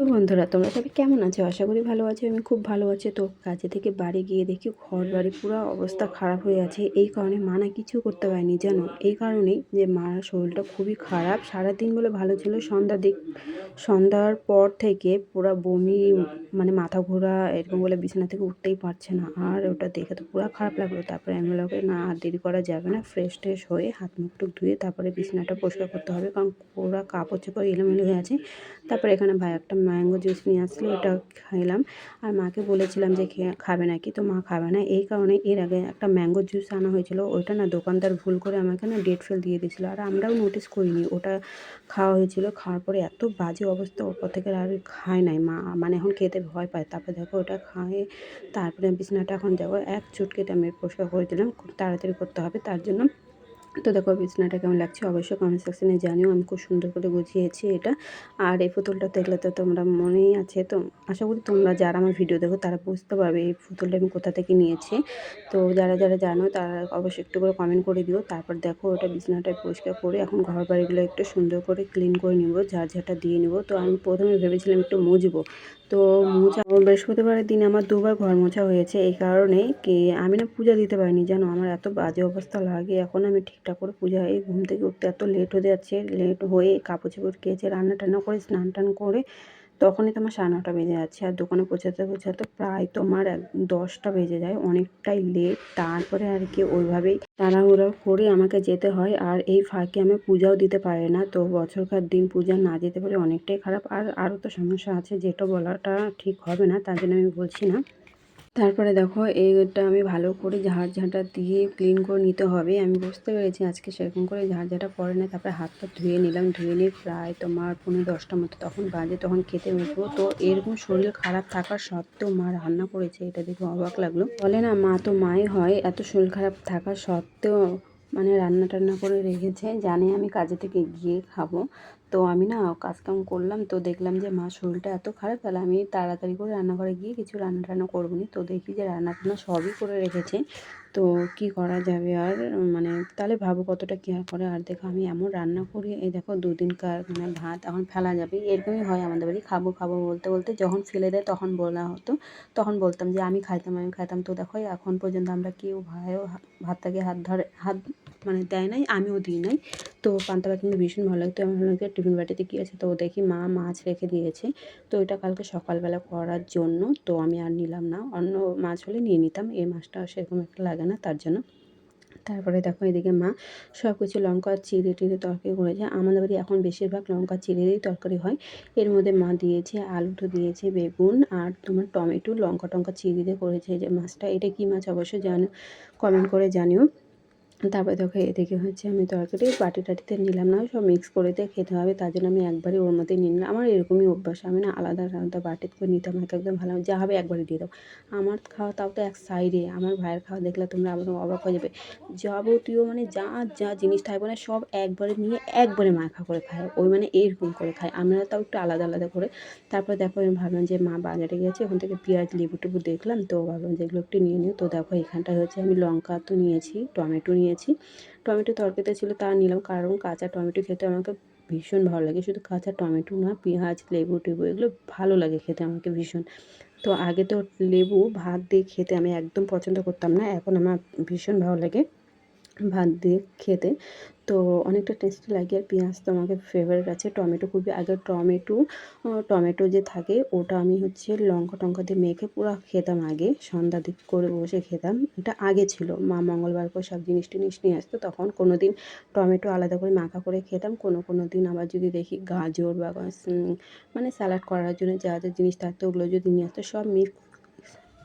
তো বন্ধুরা, তোমরা সবাই কেমন আছো? আশা করি ভালো আছো। আমি খুব ভালো আছি। তো কাজে থেকে বাড়ি গিয়ে দেখি ঘর বাড়ি পুরো অবস্থা খারাপ হয়ে আছে। এই কারণে মা না কিছু করতে পারেনি, জানো? এই কারণেই যে মার শরীরটা খুবই খারাপ। সারাদিন বলে ভালো ছিল। সন্ধ্যা দিক সন্ধ্যার পর থেকে পুরো বমি মানে মাথা ঘোরা, এরকম বলে বিছানা থেকে উঠতেই পারছে না। আর ওটা দেখে তো পুরো খারাপ লাগল। তারপরে আমি বললাম না, আর দেরি করা যাবে না। ফ্রেশ ট্রেশ হয়ে হাত মুখ টুক ধুয়ে তারপরে বিছানাটা পরিষ্কার করতে হবে। কারণ পুরো কাপড় চোপড় এলোমেলো হয়ে আছে। তারপরে এখানে ভাই একটা ম্যাঙ্গো জুস নিয়ে আসলো, ওটা খাইলাম। আর মাকে বলেছিলাম যে খাবে নাকি, তো মা খাবে না। এই কারণে এর আগে একটা ম্যাঙ্গো জুস আনা হয়েছিল, ওইটা না দোকানদার ভুল করে আমাকে না ডেট ফেল দিয়ে দিয়েছিলো। আর আমরাও নোটিস করিনি, ওটা খাওয়া হয়েছিল, খাওয়ার পরে এত বাজে অবস্থা, ওপর থেকে আর খায় নাই মা। মানে এখন খেতে ভয় পায়, তারপরে দেখো ওটা খায়, তারপরে বিছনাটা এখন যাব এক চুটকেতে আমি পরিষ্কার করে দিলাম, খুব তাড়াতাড়ি করতে হবে, তার জন্য তো দেখো বিছনাটা কেমন লাগছে? অবশ্যই কমেন্ট সেকশনে জানিও, আমি খুব সুন্দর করে গুছিয়েছি এটা। আর এই পুতুলটা দেখলে তো তোমরা মনেই আছে তো। আশা করি তোমরা যারা আমার ভিডিও দেখো, তারা বুঝতে পারবে এই পুতুলটা আমি কোথা থেকে নিয়েছি। তো যারা যারা জানো, তারা অবশ্যই একটু করে কমেন্ট করে দিও। তারপর দেখো ওটা বিছনাটা পরিষ্কার করে এখন ঘর বাড়িগুলো একটু সুন্দর করে ক্লিন করে নিব, ঝাড় ঝাঁটা দিয়ে নিব। তো আমি প্রথমে ভেবেছিলাম একটু মুজবো তো মোছা, বৃহস্পতিবারের দিন আমার দুবার ঘর মোছা হয়েছে। এই কারণে কি আমি না পূজা দিতে পারিনি। জানো, আমার এত বাজে অবস্থা লাগে। এখন আমি ঠিকঠাক করে পূজা এই ঘুম থেকে উঠতে এত লেট হয়ে যাচ্ছে লেট হয়ে কাপড় চোপড় খেয়েছে রান্না টান্না করে, স্নান টান করে তখনই তোমার সাড়ে নটা বেজে যাচ্ছে। আর দোকানে পৌঁছাতে পৌঁছাতে প্রায় তোমার এক দশটা বেজে যায়, অনেকটাই লেট তারপরে আর কি ওইভাবেই তাড়াহুড়ো করে আমাকে যেতে হয়। আর এই ফাঁকে আমি পূজাও দিতে পারি না। তো বছরকার দিন পূজা না যেতে পারে অনেকটাই খারাপ। আর আরও তো সমস্যা আছে, যেটা বলাটা ঠিক হবে না, তার জন্য আমি বলছি না। তারপরে দেখো, এইটা আমি ভালো করে ঝাড় ঝাঁটা দিয়ে ক্লিন করে নিতে হবে। আমি বুঝতে পেরেছি আজকে সেরকম করে ঝাড় ঝাঁটা পরে না, তারপরে হাত পা ধুয়ে নিলাম। ধুয়ে নিয়ে প্রায় তোমার পনেরো দশটার মতো তখন বাজে, তখন খেতে বসবো। তো এরকম শরীর খারাপ থাকার সত্ত্বেও মা রান্না করেছে, এটা দেখে অবাক লাগল। বলে না, মা তো মাই হয়, এত শরীর খারাপ থাকার সত্ত্বেও মানে রান্না টান্না করে রেখেছে। জানে আমি কাজে থেকে গিয়ে খাব। তো আমি না কাজকাম করলাম তো দেখলাম যে মা শরীরটা এত খারাপ, তাহলে আমি তাড়াতাড়ি করে রান্নাঘরে গিয়ে কিছু রান্না টান্না করব নি। তো দেখি যে রান্না টান্না সবই করে রেখেছে। তো কি করা যাবে আর মানে তাহলে ভাবো কতটা কেয়ার করে। আর দেখো আমি এমন রান্না করি, এই দেখো দুদিনকার মানে ভাত এখন ফেলা যাবে। এরকমই হয় আমাদের বাড়ি, খাব খাব বলতে বলতে যখন ফেলে দেয় তখন বলা হতো। তখন বলতাম যে আমি খাইতাম আমি খাইতাম। তো দেখো এখন পর্যন্ত আমরা কেউ ভাইও ভাতটাকে হাত ধরে, হাত মানে দেয় নাই, আমিও দিই নাই। তো পান্তা ভাত কিন্তু ভীষণ ভালো লাগতো। আমি ভাবলাম টিফিন বাটিতে কী আছে? তো দেখি মা মাছ রেখে দিয়েছে। তো এটা কালকে সকালবেলা করার জন্য। তো আমি আর নিলাম না। অন্য মাছ হলে নিয়ে নিতাম। এই মাছটা সেরকম একটা লাগে না তার জন্য। তারপরে দেখো এদিকে মা সব কিছু লঙ্কা চিড়ে টিড়ে তরকারি করেছে। আমাদের বাড়ি এখন বেশিরভাগ লঙ্কা চিড়ে দিয়েই তরকারি হয়। এর মধ্যে মা দিয়েছে আলুটো দিয়েছে, বেগুন আর তোমার টমেটো লঙ্কা টঙ্কা চিড়ে দিয়ে করেছে। যে মাছটা, এটা কী মাছ অবশ্যই জানো? কমেন্ট করে জানিও। তারপরে দেখো এদিকে হচ্ছে আমি তরকারি, বাটি টাটিতে নিলাম না, সব মিক্স করে দিয়ে খেতে হবে, তার জন্য আমি একবারই ওর মধ্যে নিয়ে নিলাম। আমার এরকমই অভ্যাস, আমি না আলাদা আলাদা বাটিতে করে নিতাম, এক একদম ভালো যা হবে একবারে দিয়ে দাও আমার খাওয়া তাও তো এক সাইডে আমার ভাইয়ের খাওয়া দেখলে তোমরা আবার অবাক হয়ে যাবে। যাবতীয় মানে যা যা জিনিস থাকবে না, সব একবারে নিয়ে একবারে মাখা করে খায়, ওই মানে এরকম করে খায়। আমরা তাও একটু আলাদা আলাদা করে, তারপর দেখো আমি ভাবলাম যে মা বাজারে গেছে ওখান থেকে পেঁয়াজ, লেবু টেবু দেখলাম, তো ভাবলাম যে এগুলো একটু নিয়ে নিও তো দেখো এখানটায় হচ্ছে আমি লঙ্কা তো নিয়েছি, টমেটো নিয়ে নিয়েছি টমেটো তরকারিতে ছিল তা নিলাম কারণ কাঁচা টমেটো খেতে আমাকে ভীষণ ভালো লাগে। শুধু কাঁচা টমেটো না, পেঁয়াজ, লেবু টেবু এগুলো ভালো লাগে খেতে আমাকে ভীষণ। তো আগে তো লেবু, ভাত দিয়ে খেতে আমি একদম পছন্দ করতাম না, এখন আমার ভীষণ ভালো লাগে। ভাত দিয়ে খেতে। তো অনেকটা টেস্টি লাগে আর পেঁয়াজ তো আমাকে ফেভারিট আছে। টমেটো খুবই আগে টমেটো টমেটো যে থাকে ওটা আমি হচ্ছে লঙ্কা টঙ্কা দিয়ে মেখে পুরো খেতাম আগে। সন্ধ্যা দিক করে বসে খেতাম। এটা আগে ছিল। মা মঙ্গলবার করে সব জিনিস টিনিস নিয়ে আসতো। তখন কোনো দিন টমেটো আলাদা করে মাখা করে খেতাম। কোনো কোনো দিন আবার যদি দেখি গাজর বা মানে স্যালাড করার জন্য যা যা জিনিস থাকতো ওগুলো যদি নিয়ে আসতো, সব মিক্স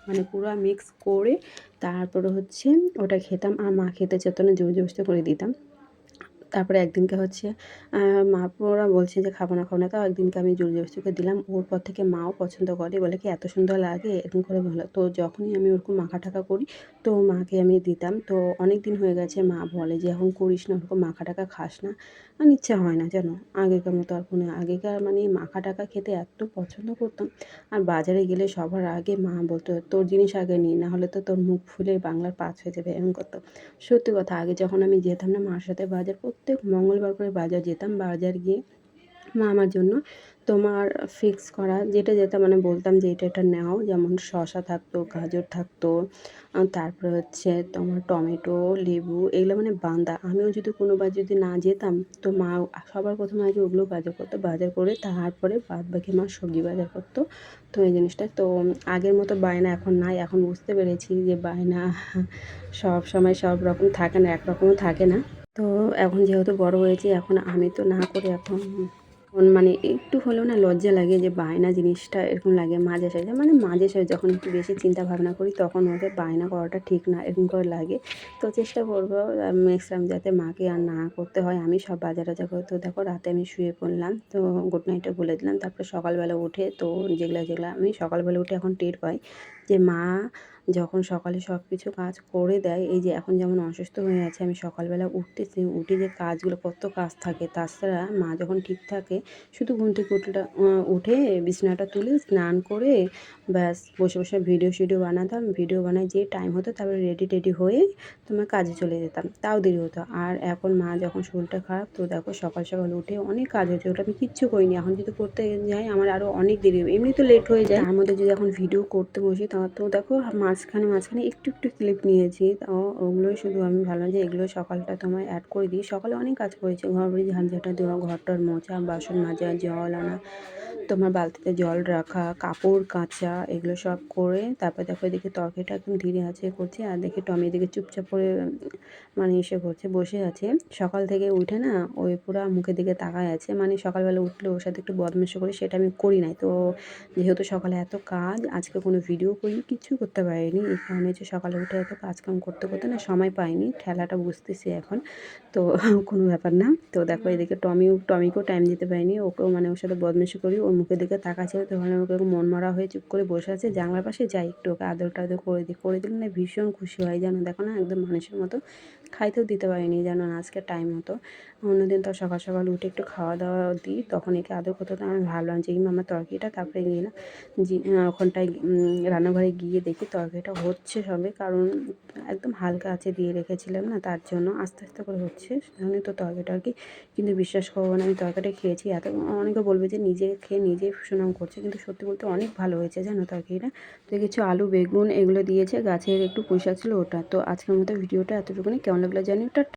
মানে পুরো মিক্স করে তারপরে হচ্ছে ওটা খেতাম আর মা খেতে চেত না, জোর জবস্তি করে দিতাম। তারপরে একদিনকে হচ্ছে মা ওরা বলছে যে, খাব না খাব না। তাও একদিনকে আমি জোর জবস্তিকে দিলাম। ওর পর থেকে মাও পছন্দ করে। বলে কি, এত সুন্দর লাগে, এরকম করে ভালো তো যখনই আমি ওরকম মাখা টাকা করি, তো মাকে আমি দিতাম। তো অনেক দিন হয়ে গেছে, মা বলে যে, এখন করিস না, ওরকম মাখা টাকা খাস না। আর ইচ্ছা হয় না জানো আগেকার মতো আর কোনো, আগেকার মানে মাখা টাকা খেতে এত পছন্দ করতাম। আর বাজারে গেলে সবার আগে মা বলতো, তোর জিনিস আগে নিই না হলে তো তোর মুখ ফুলে বাংলার পাঁচ হয়ে যাবে। এমন করতো। সত্যি কথা, আগে যখন আমি যেতাম না মার সাথে বাজার প্রত্যেক মঙ্গলবার করে বাজার যেতাম, বাজার গিয়ে মা আমার জন্য তোমার ফিক্স করা যেটা যেটা মানে বলতাম যে এটা এটা নাও। যেমন শশা থাকতো, গাজর থাকতো তারপরে হচ্ছে তোমার টমেটো, লেবু, এগুলো মানে বান্দা। আমিও যদি কোনোবার যদি না যেতাম, তো মা সবার প্রথমে আগে ওগুলো বাজার করতো, বাজার করে তারপরে বাদ বাকি মা সবজি বাজার করতো। তো এই জিনিসটা, তো আগের মতো বায়না এখন নাই। এখন বুঝতে পেরেছি যে বায়না সব সময় সব রকম থাকে না, একরকমও থাকে না। তো এখন যেহেতু বড় হয়েছি, এখন আমি তো না করে এখন মানে একটু হলেও না লজ্জা লাগে যে বায়না জিনিসটা এরকম লাগে মাঝে সাঝে। মানে মাঝে সাঝে যখন একটু বেশি চিন্তা ভাবনা করি, তখন ওদের বায়না করাটা ঠিক না এরকম করে লাগে। তো চেষ্টা করব টাইম যাতে মাকে আর না করতে হয়। আমি সব বাজার টাজার করে তো দেখো রাতে আমি শুয়ে পড়লাম, তো গুড নাইটটা বলে দিলাম। তারপরে সকালবেলা উঠে তো যেগুলো যেগুলো, আমি সকালবেলা উঠে এখন টের পাই যে মা যখন সকালে সব কিছু কাজ করে দেয়, এই যে এখন যেমন অসুস্থ হয়ে আছে, আমি সকালবেলা উঠতেছি উঠে যে কাজগুলো কত কাজ থাকে, তাছাড়া মা যখন ঠিক থাকে, শুধু ঘুম থেকে উঠে উঠে বিছানাটা তুলে স্নান করে ব্যাস বসে বসে ভিডিও শিডিও বানাতাম। ভিডিও বানাই যে টাইম হতো তারপরে রেডি টেডি হয়ে তোমার কাজে চলে যেতাম। তাও দেরি হতো। আর এখন মা যখন শরীরটা খারাপ, তো দেখো সকাল সকাল উঠে অনেক কাজ হয়েছে। ওটা আমি কিচ্ছু করিনি। এখন যদি করতে যাই, আমার আরও অনেক দেরি হবে। এমনি তো লেট হয়ে যায়। তার মধ্যে যদি এখন ভিডিও করতে বসি, তা তো দেখো মাঝখানে মাঝখানে একটু একটু ক্লিপ নিয়েছি। তাও ওগুলোই শুধু আমি ভাবলাম যে এগুলো সকালটা তোমার অ্যাড করে দিই। সকালে অনেক কাজ করেছি। ঘর বাড়ি ঝাঁট ঝাঁটা দেওয়া ঘরটার মোছা, বাসন মাজা, জল আনা, তোমার বালতিতে জল রাখা, কাপড় কাচা, এগুলো সব করে তারপর দেখো এদিকে তরকারিটা একদম ধীরে আছে করছে আর দেখি টমি এদিকে চুপচাপ করে মানে এসে করছে, বসে আছে। সকাল থেকে উঠে না ওই পুরো মুখের দিকে তাকায় আছে। মানে সকালবেলা উঠলে ওর সাথে একটু বদমাশি করি সেটা আমি করি নাই। তো যেহেতু সকালে এত কাজ, আজকে কোনো ভিডিও করি, কিছু করতে পারিনি এই কারণে যে সকালে উঠে এত কাজকাম করতে করতে না সময় পাইনি। ঠেলাটা বুঝতেছি এখন। তো কোনো ব্যাপার না। তো দেখো এদিকে টমিও, টমিকেও টাইম দিতে পারিনি ওকেও মানে ওর সাথে বদমাশি করি, ওর মুখের দিকে তাকাচ্ছে। তখন ওকে মন মারা হয়ে চুপ করে বসে আছে। জানলার পাশে যাই একটু, ওকে আদর টাদর করে দিই। করে দিলে না ভীষণ খুশি হয় যেন দেখো না একদম মানুষের মতো। খাইতেও দিতে পারিনি যেন আজকে টাইম মতো। অন্যদিন তো সকাল সকাল উঠে একটু খাওয়া দাওয়া দিই। তখন একে আদর করতে আমি ভাবলাম যে আমার তরকারিটা তারপরে যে ওখানটায় রান্নাঘরে গিয়ে দেখি তরকারিটা হচ্ছে সবে, কারণ একদম হালকা আছে দিয়ে রেখেছিলাম না, তার জন্য আস্তে আস্তে করে হচ্ছে। সেজন্যই তো তরকারিটা আর কি, কিন্তু বিশ্বাস করব না, আমি তরকারিটা খেয়েছি, এত অনেকে বলবে যে নিজে খেয়ে নিজেই সুনাম করছে, কিন্তু সত্যি বলতে অনেক ভালো হয়েছে, জানো তরকারিটা। তো কিছু আলু, বেগুন এগুলো দিয়েছে, গাছের একটু পয়সা ছিল ওটা, তো আজকের মতো ভিডিওটা এতটুকুনি, কেমন লাগল জানি ওটা